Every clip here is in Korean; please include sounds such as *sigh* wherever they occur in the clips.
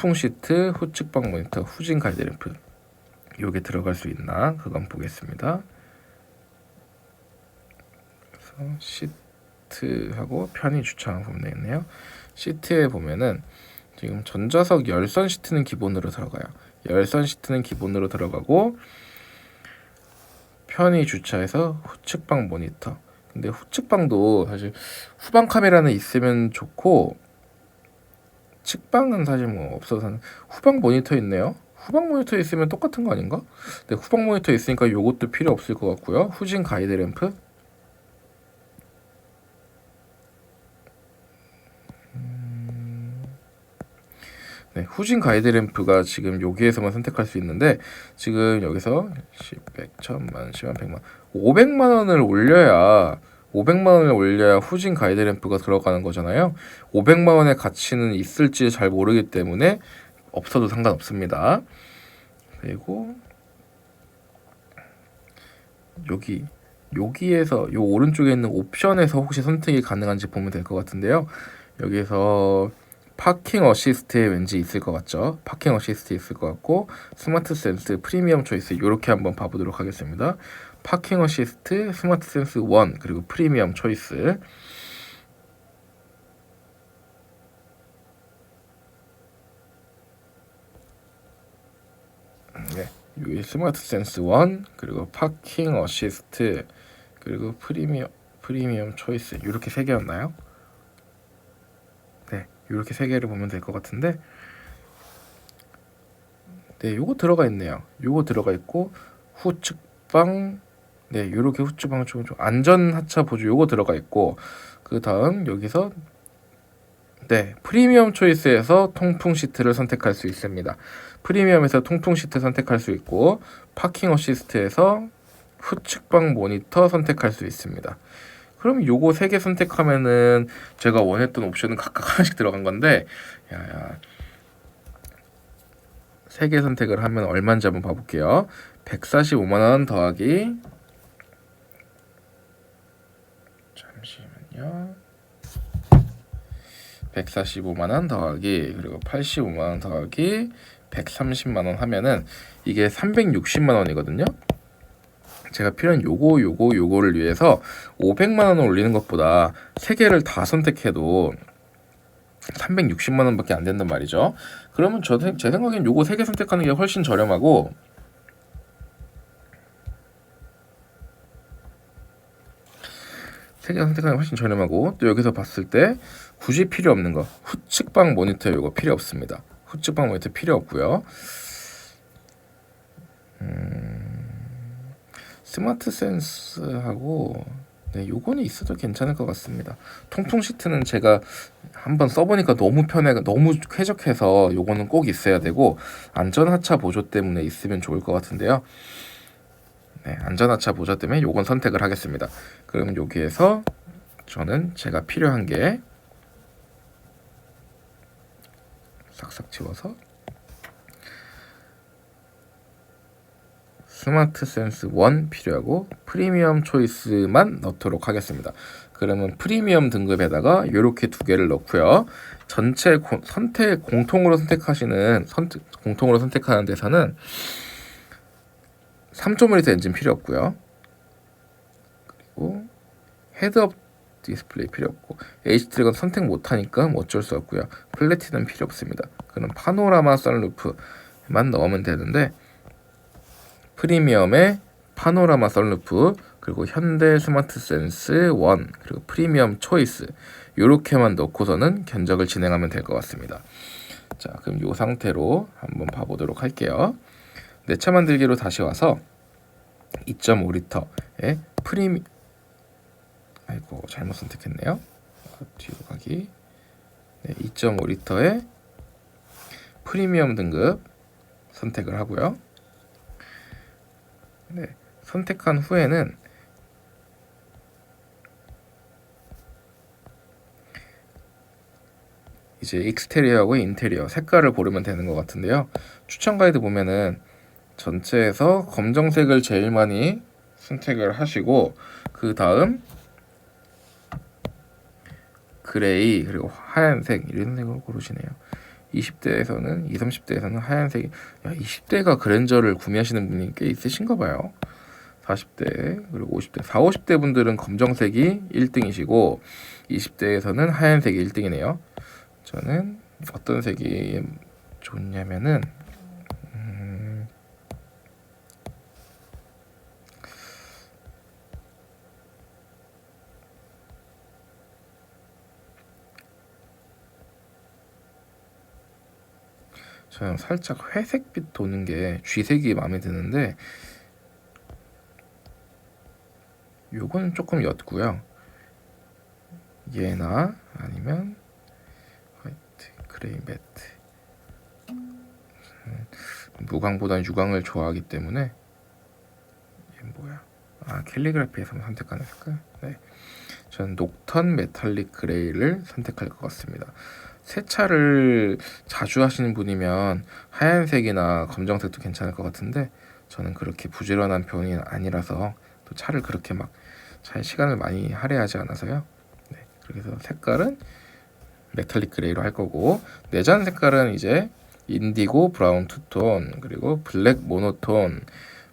통풍 시트, 후측방 모니터, 후진 가이드 램프 요게 들어갈 수 있나 그건 보겠습니다. 그래서 시트하고 편의 주차하는 부분 되겠네요. 시트에 보면은 지금 전자석 열선 시트는 기본으로 들어가요. 열선 시트는 기본으로 들어가고 편의 주차해서 후측방 모니터. 근데 후측방도 사실 후방 카메라는 있으면 좋고 측방은 사실 뭐 없어서 후방 모니터 있네요. 후방 모니터 있으면 똑같은 거 아닌가? 근데 후방 모니터 있으니까 요것도 필요 없을 것 같고요. 후진 가이드 램프. 음, 네, 후진 가이드 램프가 지금 여기에서만 선택할 수 있는데 지금 여기서 10, 100, 1000만, 10만, 100만, 500만 원을 올려야 500만 원을 올려야 후진 가이드 램프가 들어가는 거잖아요. 500만 원의 가치는 있을지 잘 모르기 때문에 없어도 상관없습니다. 그리고 여기 여기에서 요 오른쪽에 있는 옵션에서 혹시 선택이 가능한지 보면 될 것 같은데요. 여기서 파킹 어시스트에 왠지 있을 것 같죠. 파킹 어시스트 있을 것 같고 스마트 센스 프리미엄 초이스 이렇게 한번 봐보도록 하겠습니다. 파킹 어시스트 스마트 센스 1 그리고 프리미엄 초이스 네, 여기 스마트 센스 1 그리고 파킹 어시스트 그리고 프리미엄 프리미엄 초이스 이렇게 세 개였나요? 네, 이렇게 세 개를 보면 될 것 같은데 네, 요거 들어가 있네요. 요거 들어가 있고 후측방 네, 이렇게 후측방 좀, 좀 안전 하차 보조 요거 들어가 있고 그 다음 여기서 네, 프리미엄 초이스에서 통풍 시트를 선택할 수 있습니다. 프리미엄에서 통풍 시트 선택할 수 있고 파킹 어시스트에서 후측방 모니터 선택할 수 있습니다. 그럼 요거 세 개 선택하면은 제가 원했던 옵션은 각각 *laughs* 하나씩 들어간 건데 야야 세 개 선택을 하면 얼마인지 한번 봐볼게요. 145만 원 더하기 잠시만요. 145만 원 더하기 그리고 85만 원 더하기 130만 원 하면은 이게 360만 원이거든요. 제가 필요한 요거 요거 요거를 위해서 500만 원을 올리는 것보다 세 개를 다 선택해도 360만 원밖에 안 된단 말이죠. 그러면 저, 제 생각엔 요거 세 개 선택하는 게 훨씬 저렴하고 세개 선택하는 게 훨씬 저렴하고 또 여기서 봤을 때 굳이 필요 없는 거 후측방 모니터 요거 필요 없습니다. 후측방 모니터 필요 없고요. 음, 스마트 센스하고 네, 요거는 있어도 괜찮을 것 같습니다. 통풍 시트는 제가 한번 써보니까 너무 편해, 너무 쾌적해서 요거는 꼭 있어야 되고 안전하차 보조 때문에 있으면 좋을 것 같은데요. 네, 안전하차 보조 때문에 요건 선택을 하겠습니다. 그럼 여기에서 저는 제가 필요한 게 싹싹 지워서 스마트 센스 1 필요하고 프리미엄 초이스만 넣도록 하겠습니다. 그러면 프리미엄 등급에다가 이렇게 두 개를 넣고요. 전체 고, 선택 공통으로 선택하시는 선택, 공통으로 선택하는 데서는 3.5L 엔진 필요 없고요. 그리고 헤드업 디스플레이 필요 없고 H 트랙은 선택 못하니까 뭐 어쩔 수 없고요. 플래티는 필요 없습니다. 그럼 파노라마 썬루프만 넣으면 되는데 프리미엄의 파노라마 썬루프 그리고 현대 스마트 센스 1 그리고 프리미엄 초이스 이렇게만 넣고서는 견적을 진행하면 될 것 같습니다. 자 그럼 이 상태로 한번 봐보도록 할게요. 내 차 만들기로 다시 와서 2.5리터의 프리미 아이고 잘못 선택했네요. 뒤로 가기 네, 2.5리터의 프리미엄 등급 선택을 하고요. 네, 선택한 후에는 이제 익스테리어하고 인테리어 색깔을 고르면 되는 것 같은데요. 추천 가이드 보면은 전체에서 검정색을 제일 많이 선택을 하시고 그 다음 그레이 그리고 하얀색 이런 색으로 고르시네요. 20대에서는 20, 30대에서는 하얀색 야 20대가 그랜저를 구매하시는 분이 꽤 있으신가 봐요. 40대 그리고 50대. 4, 50대 분들은 검정색이 1등이시고 20대에서는 하얀색이 1등이네요. 저는 어떤 색이 좋냐면은 저는 살짝 회색빛 도는 게 쥐색이 마음에 드는데 요거는 조금 옅고요. 얘나 아니면 화이트, 그레이 매트. 음, 무광보다는 유광을 좋아하기 때문에 얘 뭐야? 아 캘리그라피에서만 선택하는 색깔. 네, 저는 녹턴 메탈릭 그레이를 선택할 것 같습니다. 세차를 자주 하시는 분이면 하얀색이나 검정색도 괜찮을 것 같은데 저는 그렇게 부지런한 편이 아니라서 또 차를 그렇게 막 차에 시간을 많이 할애하지 않아서요. 네, 그래서 색깔은 메탈릭 그레이로 할 거고 내장 색깔은 이제 인디고 브라운 투톤 그리고 블랙 모노톤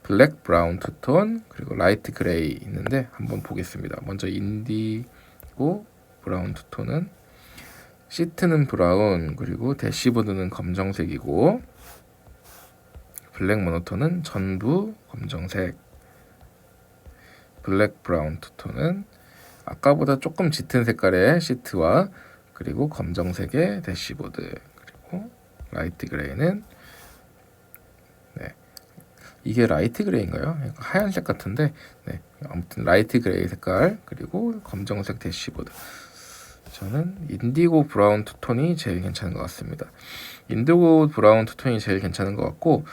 블랙 브라운 투톤 그리고 라이트 그레이 있는데 한번 보겠습니다. 먼저 인디고 브라운 투톤은 시트는 브라운 그리고 대시보드는 검정색이고 블랙 모노톤은 전부 검정색. 블랙 브라운 투톤은 아까보다 조금 짙은 색깔의 시트와 그리고 검정색의 대시보드 그리고 라이트 그레이는 네. 이게 라이트 그레이인가요? 하얀색 같은데 네. 아무튼 라이트 그레이 색깔 그리고 검정색 대시보드 저는 인디고 브라운 투톤이 제일 괜찮은 것 같습니다. 인디고 브라운 투톤이 제일 괜찮은 것 같고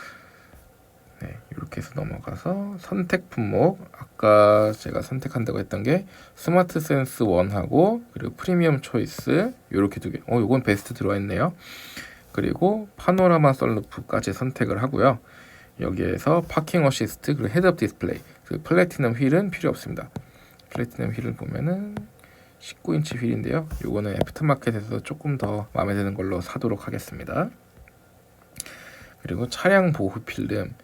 네, 이렇게 해서 넘어가서 선택 품목 아까 제가 선택한다고 했던 게 스마트 센스 1하고 그리고 프리미엄 초이스 이렇게 두 개. 어, 요건 베스트 들어와 있네요. 그리고 파노라마 썰루프까지 선택을 하고요. 여기에서 파킹 어시스트 그리고 헤드업 디스플레이 그 플래티넘 휠은 필요 없습니다. 플래티넘 휠을 보면은 19인치 휠인데요. 요거는 애프터마켓에서 조금 더 마음에 드는 걸로 사도록 하겠습니다. 그리고 차량 보호 필름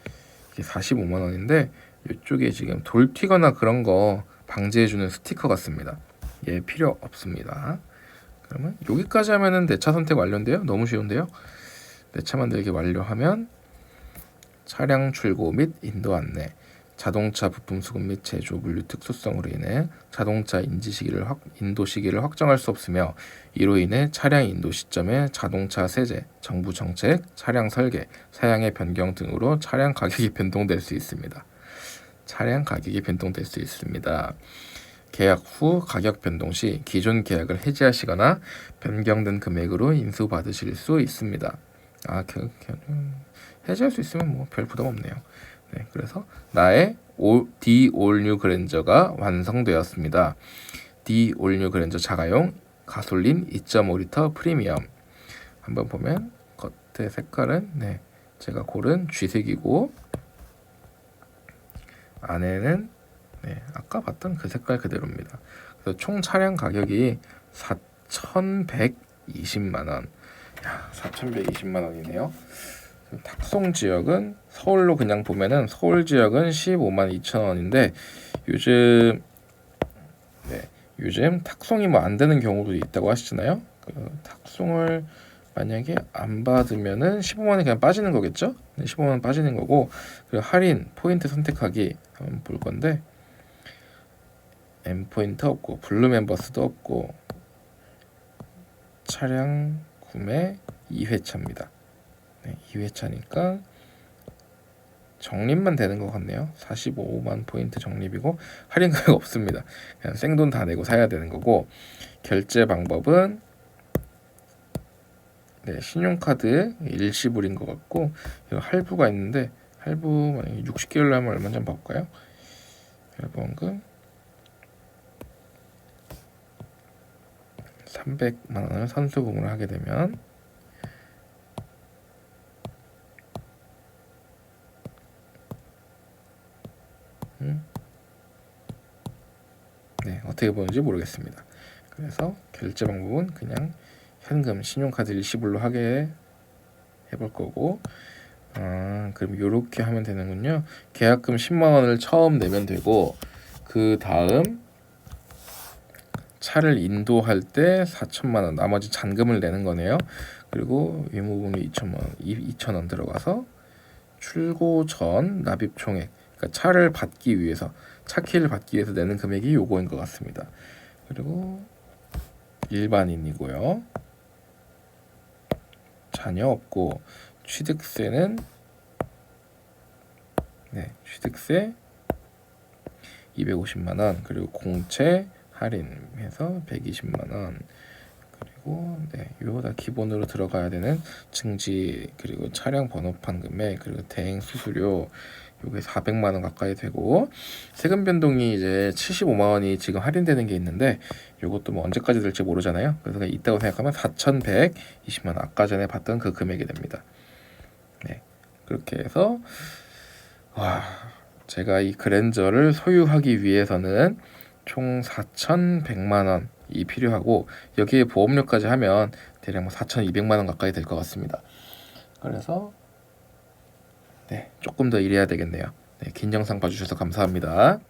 이게 45만 원인데 이쪽에 지금 돌 튀거나 그런 거 방지해주는 스티커 같습니다. 얘 필요 없습니다. 그러면 여기까지 하면은 내 차 선택 완료인데요. 너무 쉬운데요. 내 차 만들기 완료하면 차량 출고 및 인도 안내 자동차 부품 수급 및 제조 물류 특수성으로 인해 자동차 인지 시기를 확, 인도 시기를 확정할 수 없으며 이로 인해 차량 인도 시점에 자동차 세제, 정부 정책, 차량 설계, 사양의 변경 등으로 차량 가격이 *laughs* 변동될 수 있습니다. 차량 가격이 변동될 수 있습니다. 계약 후 가격 변동 시 기존 계약을 해지하시거나 변경된 금액으로 인수받으실 수 있습니다. 아, 겨, 겨, 해지할 수 있으면 뭐 별 부담 없네요. 네, 그래서 나의 D 올뉴 그랜저가 완성되었습니다. D 올뉴 그랜저 자가용 가솔린 2.5리터 프리미엄 한번 보면 겉의 색깔은 네, 제가 고른 쥐색이고 안에는 네, 아까 봤던 그 색깔 그대로입니다. 그래서 총 차량 가격이 4,120만 원. 야, 4,120만 원이네요. 탁송 지역은 서울로 그냥 보면은 서울 지역은 15만 2천 원인데 요즘 네 요즘 탁송이 뭐 안 되는 경우도 있다고 하시잖아요. 그 탁송을 만약에 안 받으면은 15만 원 그냥 빠지는 거겠죠? 15만 원 빠지는 거고 그리고 할인 포인트 선택하기 한번 볼 건데 M 포인트 없고 블루 멤버스도 없고 차량 구매 2회차입니다. 네, 2회차니까 적립만 되는 것 같네요. 45만 포인트 적립이고 할인 금액 *laughs* 없습니다. 그냥 생돈 다 내고 사야 되는 거고 결제 방법은 네, 신용카드 일시불인 것 같고 할부가 있는데 할부 만약에 60개월 하면 얼마인지 한번 볼까요? 할부원금 300만 원을 선수금을 하게 되면 네, 어떻게 보는지 모르겠습니다. 그래서 결제 방법은 그냥 현금, 신용카드 일시불로 하게 해볼 거고 아, 그럼 요렇게 하면 되는군요. 계약금 10만 원을 처음 내면 되고 그 다음 차를 인도할 때 4천만 원 나머지 잔금을 내는 거네요. 그리고 의무금이 2천만 원, 2천 원 들어가서 출고 전 납입 총액 그러니까 차를 받기 위해서 차 키를 받기 위해서 내는 금액이 요거인 것 같습니다. 그리고 일반인이고요. 자녀 없고 취득세는 네 취득세 250만 원 그리고 공채 할인해서 120만 원 그리고 네 이거 다 기본으로 들어가야 되는 증지 그리고 차량 번호판 금액 그리고 대행 수수료 요게 400만 원 가까이 되고 세금 변동이 이제 75만 원이 지금 할인되는 게 있는데 요것도 뭐 언제까지 될지 모르잖아요. 그래서 있다고 생각하면 4,120만 원 아까 전에 봤던 그 금액이 됩니다. 네 그렇게 해서 와 제가 이 그랜저를 소유하기 위해서는 총 4,100만 원 이 필요하고 여기에 보험료까지 하면 대략 뭐 4,200만 원 가까이 될 것 같습니다. 그래서 네 조금 더 일해야 되겠네요. 네, 긴 영상 봐주셔서 감사합니다.